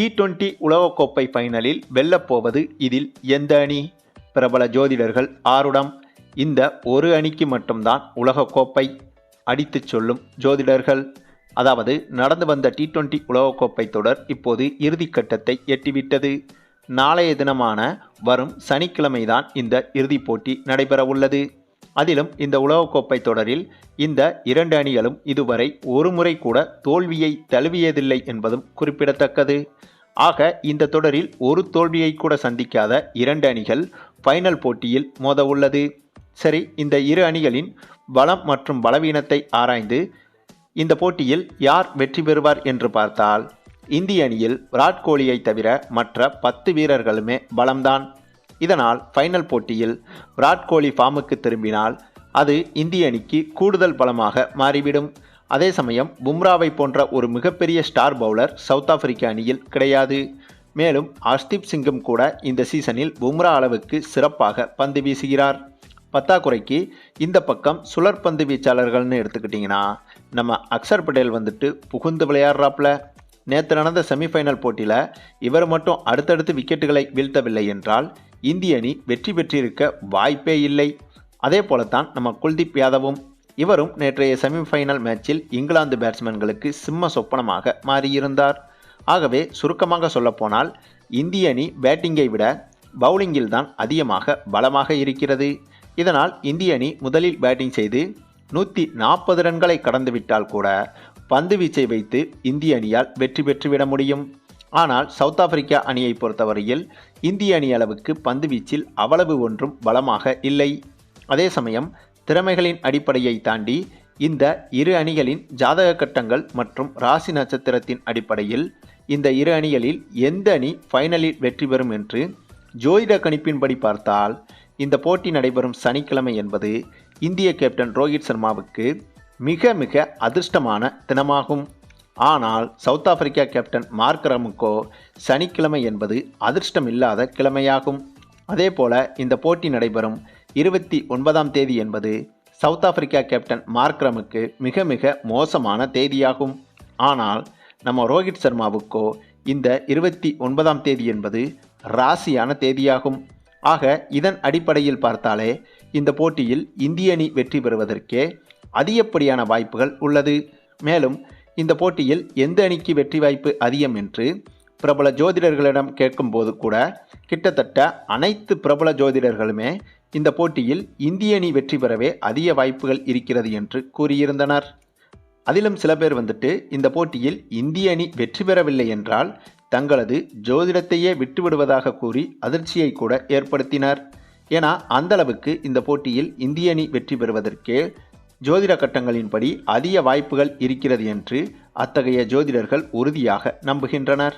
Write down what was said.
T twenty உலகக்கோப்பை ஃபைனலில் வெல்லப்போவது இதில் எந்த அணி? பிரபல ஜோதிடர்கள் ஆருடம். இந்த ஒரு அணிக்கு மட்டும்தான் உலகக்கோப்பை அடித்துச் சொல்லும் ஜோதிடர்கள். அதாவது நடந்து வந்த டி டுவெண்டி உலகக்கோப்பை தொடர் இப்போது இறுதிக்கட்டத்தை எட்டிவிட்டது. நாளைய தினமான வரும் சனிக்கிழமைதான் இந்த இறுதிப் போட்டி நடைபெறவுள்ளது. அதிலும் இந்த உலகக்கோப்பை தொடரில் இந்த இரண்டு அணிகளும் இதுவரை ஒரு முறை கூட தோல்வியை தழுவியதில்லை என்பதும் குறிப்பிடத்தக்கது. ஆக இந்த தொடரில் ஒரு தோல்வியை கூட சந்திக்காத இரண்டு அணிகள் ஃபைனல் போட்டியில் மோத உள்ளது சரி இந்த இரு அணிகளின் பலம் மற்றும் பலவீனத்தை ஆராய்ந்து இந்த போட்டியில் யார் வெற்றி பெறுவார் என்று பார்த்தால் இந்திய அணியில் விராட் கோலியை தவிர மற்ற பத்து வீரர்களுமே பலம்தான். இதனால் ஃபைனல் போட்டியில் விராட் கோலி ஃபார்முக்கு திரும்பினால் அது இந்திய அணிக்கு கூடுதல் பலமாக மாறிவிடும். அதே சமயம் பும்ராவை போன்ற ஒரு மிகப்பெரிய ஸ்டார் பவுலர் சவுத் ஆப்பிரிக்க அணியில் கிடையாது. மேலும் ஹர்ஷ்தீப் சிங்கும் கூட இந்த சீசனில் பும்ரா அளவுக்கு சிறப்பாக பந்து வீசுகிறார். பத்தாக்குறைக்கு இந்த பக்கம் சுழற்பந்து வீச்சாளர்கள்னு எடுத்துக்கிட்டிங்கன்னா நம்ம அக்சர் பட்டேல் வந்துட்டு புகுந்து விளையாடுறாப்புல. நேற்று நடந்த செமிஃபைனல் போட்டியில் இவர் மட்டும் அடுத்தடுத்து விக்கெட்டுகளை வீழ்த்தவில்லை என்றால் இந்திய அணி வெற்றி பெற்றிருக்க வாய்ப்பே இல்லை. அதே போலத்தான் நம்ம குல்தீப் யாதவும் இவரும் நேற்றைய செமிஃபைனல் மேட்சில் இங்கிலாந்து பேட்ஸ்மேன்களுக்கு சிம்ம சொப்பனமாக மாறியிருந்தார். ஆகவே சுருக்கமாக சொல்லப்போனால் இந்திய அணி பேட்டிங்கை விட பவுலிங்கில் தான் அதிகமாக பலமாக இருக்கிறது. இதனால் இந்திய அணி முதலில் பேட்டிங் செய்து நூற்றி நாற்பது ரன்களை கடந்துவிட்டால் கூட பந்து வீச்சை வைத்து இந்திய அணியால் வெற்றி பெற்றுவிட முடியும். ஆனால் சவுத் ஆப்பிரிக்கா அணியை பொறுத்தவரையில் இந்திய அணி அளவுக்கு பந்து வீச்சில் அவ்வளவு ஒன்றும் பலமாக இல்லை. அதே சமயம் திறமைகளின் அடிப்படையை தாண்டி இந்த இரு அணிகளின் ஜாதக கட்டங்கள் மற்றும் ராசி நட்சத்திரத்தின் அடிப்படையில் இந்த இரு அணிகளில் எந்த அணி ஃபைனலில் வெற்றி பெறும் என்று ஜோதிட கணிப்பின்படி பார்த்தால் இந்த போட்டி நடைபெறும் சனிக்கிழமை என்பது இந்திய கேப்டன் ரோஹித் சர்மாவுக்கு மிக மிக அதிர்ஷ்டமான தினமாகும். ஆனால் சவுத் ஆப்பிரிக்கா கேப்டன் மார்க் ரமுக்கோ சனிக்கிழமை என்பது அதிர்ஷ்டம் இல்லாத கிழமையாகும். அதேபோல இந்த போட்டி நடைபெறும் இருபத்தி ஒன்பதாம் தேதி என்பது சவுத் ஆப்பிரிக்கா கேப்டன் மார்க் ரமுக்கு மிக மிக மோசமான தேதியாகும். ஆனால் நம்ம ரோஹித் சர்மாவுக்கோ இந்த இருபத்தி ஒன்பதாம் தேதி என்பது ராசியான தேதியாகும். ஆக இதன் அடிப்படையில் பார்த்தாலே இந்த போட்டியில் இந்திய அணி வெற்றி பெறுவதற்கே அதிகப்படியான வாய்ப்புகள் உள்ளது. மேலும் இந்த போட்டியில் எந்த அணிக்கு வெற்றி வாய்ப்பு அதிகம் என்று பிரபல ஜோதிடர்களிடம் கேட்கும்போது கூட கிட்டத்தட்ட அனைத்து பிரபல ஜோதிடர்களுமே இந்த போட்டியில் இந்திய அணி வெற்றி பெறவே அதிக வாய்ப்புகள் இருக்கிறது என்று கூறியிருந்தனர். அதிலும் சில பேர் வந்துட்டு இந்த போட்டியில் இந்திய அணி வெற்றி பெறவில்லை என்றால் தங்களது ஜோதிடத்தையே விட்டுவிடுவதாக கூறி அதிர்ச்சியை கூட ஏற்படுத்தினர். ஏன்னா அந்த அளவுக்கு இந்த போட்டியில் இந்திய அணி வெற்றி பெறுவதற்கே ஜோதிட கட்டங்களின்படி அதிக வாய்ப்புகள் இருக்கிறது என்று அத்தகைய ஜோதிடர்கள் உறுதியாக நம்புகின்றனர்.